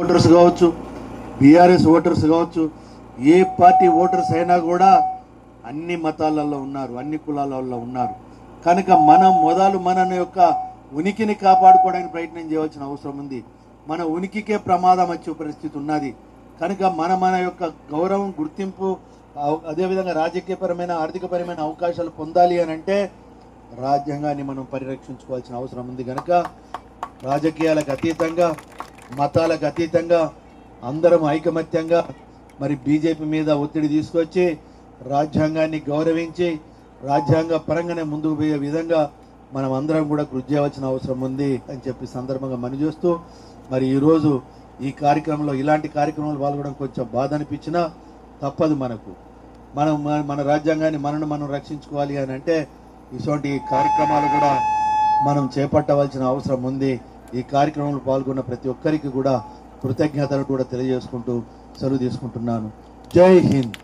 Voters కావచ్చు BRS voters కావచ్చు ఏ party voters అయినా కూడా అన్ని మతాలలో ఉన్నారు అన్ని కులాలలో ఉన్నారు. కనుక మనం మొదలు మన యొక్క ఉనికిని కాపాడుకోవడానికి ప్రయత్నం చేయవలసిన అవసరం ఉంది. మన ఉనికికే ప్రమాదం వచ్చే పరిస్థితి ఉన్నది. కనుక మన మన యొక్క గౌరవం గుర్తింపు అదేవిధంగా రాజకీయపరమైన ఆర్థికపరమైన అవకాశాలు పొందాలి అని అంటే రాజ్యాంగాన్ని మనం పరిరక్షించుకోవాల్సిన అవసరం ఉంది. కనుక రాజకీయాలకు అతీతంగా మతాలకు అతీతంగా అందరం ఐకమత్యంగా మరి బీజేపీ మీద ఒత్తిడి తీసుకొచ్చి రాజ్యాంగాన్ని గౌరవించి రాజ్యాంగ పరంగానే ముందుకు పోయే విధంగా మనం అందరం కూడా కృషి చేయవలసిన అవసరం ఉంది అని చెప్పి సందర్భంగా మనిచేస్తూ చూస్తూ మరి ఈరోజు ఈ కార్యక్రమంలో ఇలాంటి కార్యక్రమాలు పాల్గొనడం కొంచెం బాధ అనిపించినా తప్పదు మనకు. మనం మన- మన రాజ్యాంగాన్ని మనను మనం రక్షించుకోవాలి అని అంటే ఇటువంటి కార్యక్రమాలు కూడా మనం చేపట్టవలసిన అవసరం ఉంది. ఈ కార్యక్రమంలో పాల్గొన్న ప్రతి ఒక్కరికి కూడా కృతజ్ఞతలు కూడా తెలియజేసుకుంటూ సెలవు తీసుకుంటున్నాను. జై హింద్.